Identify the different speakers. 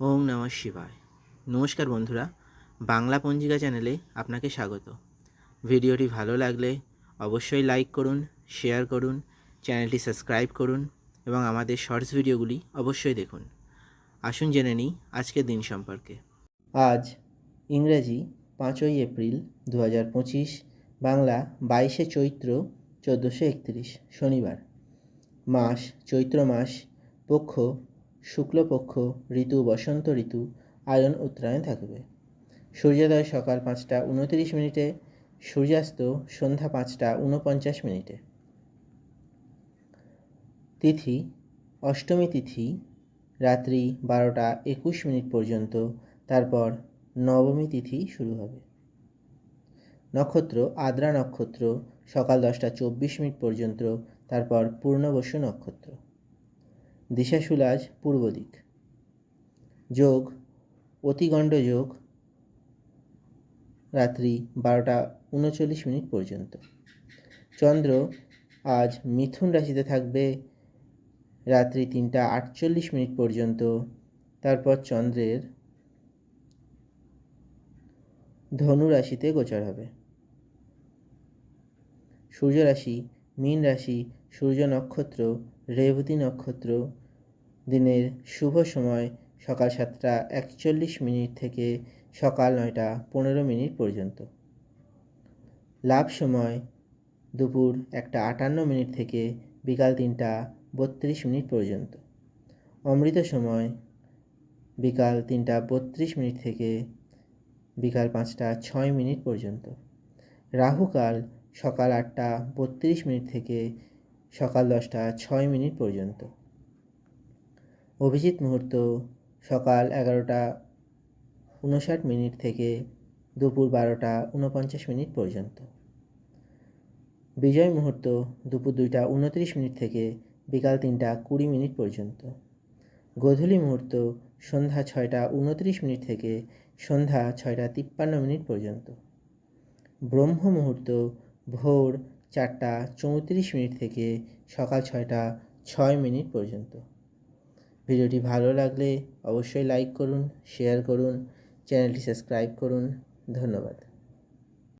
Speaker 1: ওম নমঃ শিবায়। নমস্কার বন্ধুরা, বাংলা পঞ্জিকা চ্যানেলে আপনাকে স্বাগত। ভিডিওটি ভালো লাগলে অবশ্যই লাইক করুন, শেয়ার করুন, চ্যানেলটি সাবস্ক্রাইব করুন এবং আমাদের শর্টস ভিডিওগুলি অবশ্যই দেখুন। আসুন জেনে নিই আজকের দিন সম্পর্কে। আজ ইংরেজি পাঁচই এপ্রিল দু হাজার পঁচিশ, বাংলা বাইশে চৈত্র চোদ্দোশো একত্রিশ, শনিবার। মাস, চৈত্র মাস, পক্ষ শুক্লপক্ষ, ঋতু, বসন্ত ঋতু, আয়ন, উত্তরায়ণ থাকবে। সূর্যোদয় সকাল পাঁচটা উনতিরিশ মিনিটে, সূর্যাস্ত সন্ধ্যা পাঁচটা উনপঞ্চাশ মিনিটে। তিথি, অষ্টমী তিথি, রাত্রি বারোটা একুশ মিনিট পর্যন্ত, তারপর নবমী তিথি শুরু হবে। নক্ষত্র, আদ্রা নক্ষত্র, সকাল দশটা চব্বিশ মিনিট পর্যন্ত, তারপর পূর্ণবসু নক্ষত্র। দিশাশুলাজ পূর্ব দিক যোগ, অতিগণ্ড যোগ, রাত্রি বারোটা উনচল্লিশ মিনিট পর্যন্ত। চন্দ্র আজ মিথুন রাশিতে থাকবে, রাত্রি তিনটা আটচল্লিশ মিনিট পর্যন্ত। তারপর চন্দ্রের ধনু রাশিতে গোচর হবে। সূর্য রাশি মীন রাশি, সূর্য নক্ষত্র, রেবতী নক্ষত্র, দিনের শুভ সময় সকাল সাতটা একচল্লিশ মিনিট থেকে সকাল নয়টা পনেরো মিনিট পর্যন্ত। লাভ সময় দুপুর একটা আটান্ন মিনিট থেকে বিকাল তিনটা বত্রিশ মিনিট পর্যন্ত। অমৃত সময় বিকাল তিনটা বত্রিশ মিনিট থেকে বিকাল পাঁচটা ছয় মিনিট পর্যন্ত। রাহুকাল সকাল আটটা বত্রিশ মিনিট থেকে সকাল দশটা ছয় মিনিট পর্যন্ত। অভিজিৎ মুহূর্ত সকাল এগারোটা উনষাট মিনিট থেকে দুপুর বারোটা উনপঞ্চাশ মিনিট পর্যন্ত। বিজয় মুহূর্ত দুপুর দুইটা উনত্রিশ মিনিট থেকে বিকাল তিনটা কুড়ি মিনিট পর্যন্ত। গোধূলি মুহূর্ত সন্ধ্যা ছয়টা উনত্রিশ মিনিট থেকে সন্ধ্যা ছয়টা তিপ্পান্ন মিনিট পর্যন্ত। ব্রহ্ম মুহূর্ত ভোর চারটা চৌত্রিশ মিনিট থেকে সকাল ছয়টা ছয় মিনিট পর্যন্ত। ভিডিওটি ভালো লাগলে অবশ্যই লাইক করুন, শেয়ার করুন, চ্যানেলটি সাবস্ক্রাইব করুন। ধন্যবাদ।